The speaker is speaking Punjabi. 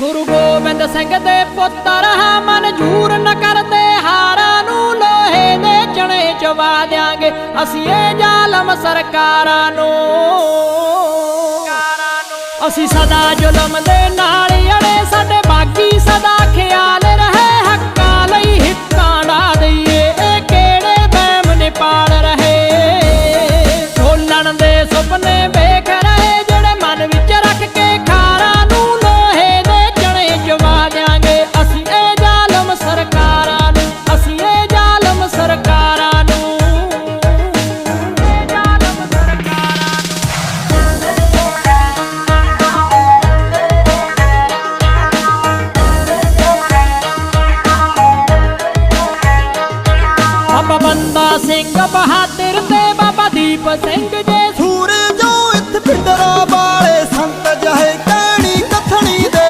ਗੁਰੂ ਗੋਬਿੰਦ ਸਿੰਘ ਦੇ ਪੁੱਤਰ, ਹਾਂ ਮਨਜੂਰ ਨ ਕਰਦੇ, ਹਾਰਾਂ ਨੂੰ ਲੋਹੇ ਦੇ ਚਣੇ ਚਵਾ ਦਿਆਂਗੇ। ਅਸੀਂ ਇਹ ਜ਼ਾਲਮ ਸਰਕਾਰਾਂ ਨੂੰ। ਅਸੀਂ ਸਦਾ ਜ਼ੁਲਮ ਦੇ ਨਾਲ ਅੜੇ, ਸਾਡੇ ਬਾਗੀ ਸਦਾ ਖਿਆਲ ਰਹੇ, ਹੱਕਾਂ ਲਈ ਹਿੱਕਾਂ ਡਾ ਦਈਏ, ਇਹ ਕਿਹੜੇ ਬੈਮ ਨੇ ਪਾਲ ਰਹੇ? ਢੋਲਣ ਦੇ ਸੁਪਨੇ ਬਾਬਾ ਬੰਦਾ ਸਿੰਘ ਬਹਾਦਰ ਤੇ ਬਾਬਾ ਦੀਪ ਸਿੰਘ ਜੇ ਸੂਰਜੋਂ ਇੱਥੇ ਪਿੰਡਰੋਂ